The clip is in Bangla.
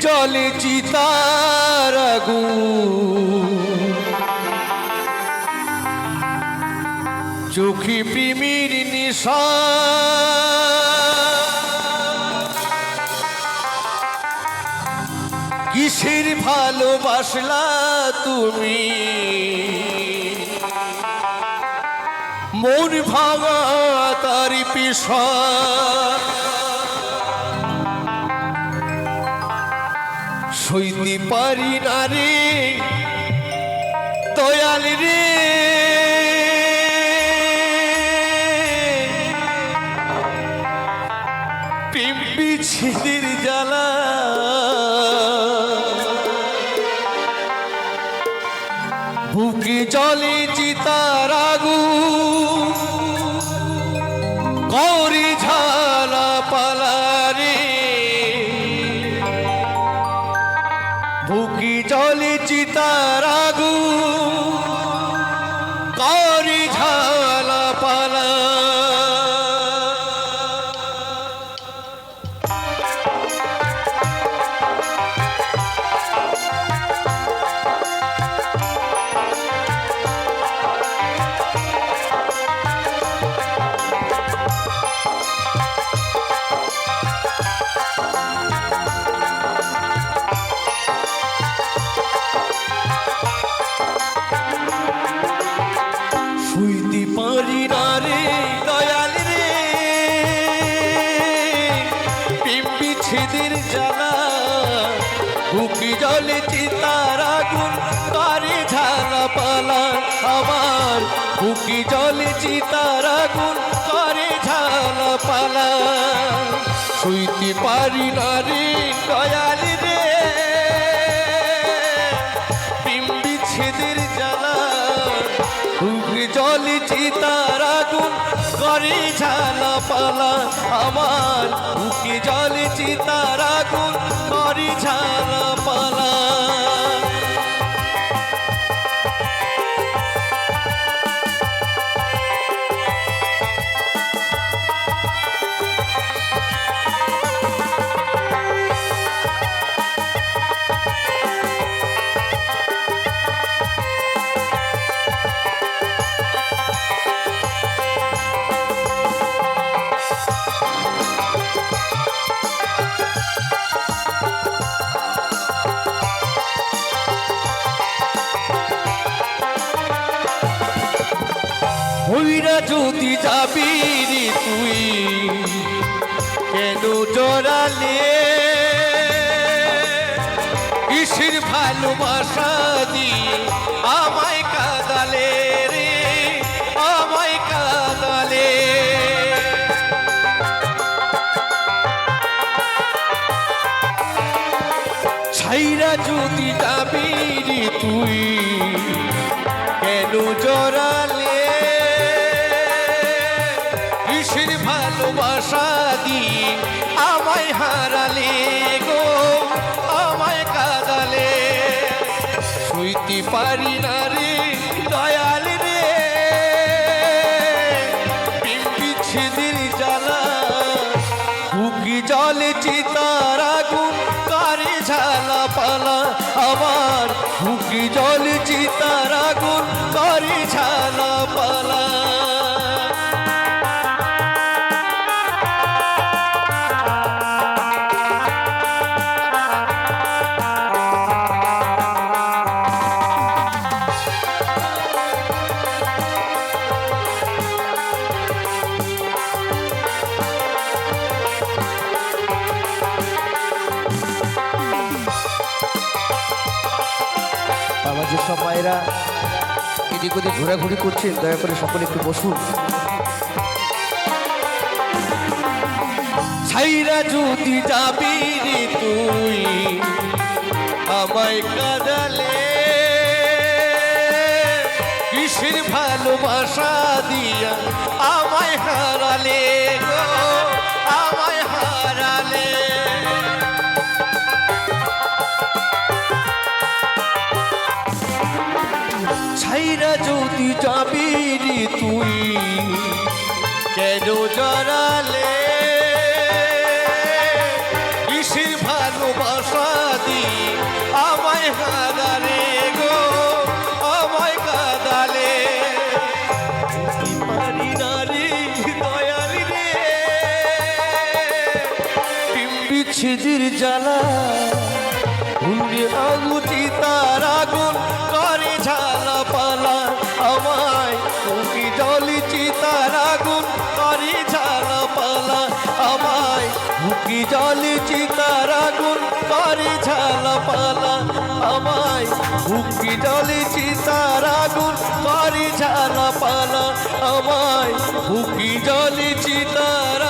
জলে চিতার আগুন। চোখে প্রেমের নিশা। কিসের ভালোবাসলা তুমি? মন ভাঙা তার পেশা। সইতে পারি না রে। দয়াল রে। প্রেম বিচ্ছেদের জ্বালা। বুকে জলে চিতার আগুন। করি বুকি জলে চিতার বুকি জলে চিতার আগুন করে ঝালা পালা আমার বুকি জলে চিতার আগুন করে ঝালা পালা। শুইতে পারি না রে দয়াল রে। প্রেম বিচ্ছেদের জ্বালা। বুকে জলে চিতার আগুন করে ঝালা পালা আমার বুকে জলে চিতার আগুন করে ঝালা পালা হইরা যদি যাবি তুই, কেন জড়ালে? কিসের ভালোবাসা দিয়ে আমায় কাদালে রে? আমায় কাদালে। ছাইরা যদি যাবি তুই, কেন জড়ালে? পারি না রে, দয়াল রে। বিচ্ছেদের জ্বালা, বুকি জলে চিতার আগুন, কারে ঝালা পালা? আমার বুকি জলে চিতার আগুন, কারে ঝালা আমার যে সব মায়েরা এদিক ওদিক ঘোরাঘুরি করছেন দয়া করে সকলে একটু বসুন। ছাইরা যদি যাবি তুই আমায় কাদালে, কিসের ভালোবাসা দিয়া আমায় হারালে গো? যদি যাবি তুই, কেন জড়ালে কৃষির ভালোবাসা দি? আমায় হাদারে গো, আমায় কাদালে। পারি না দয়াল রে ছিজির জ্বালা ঘুরে আগুচি তার আগুন জলি চিতার আগুন করে ঝালা পালা, আমায় উকি জলি চিতার আগুন করে ঝালা পালা, আমায় উকি জলি চিতার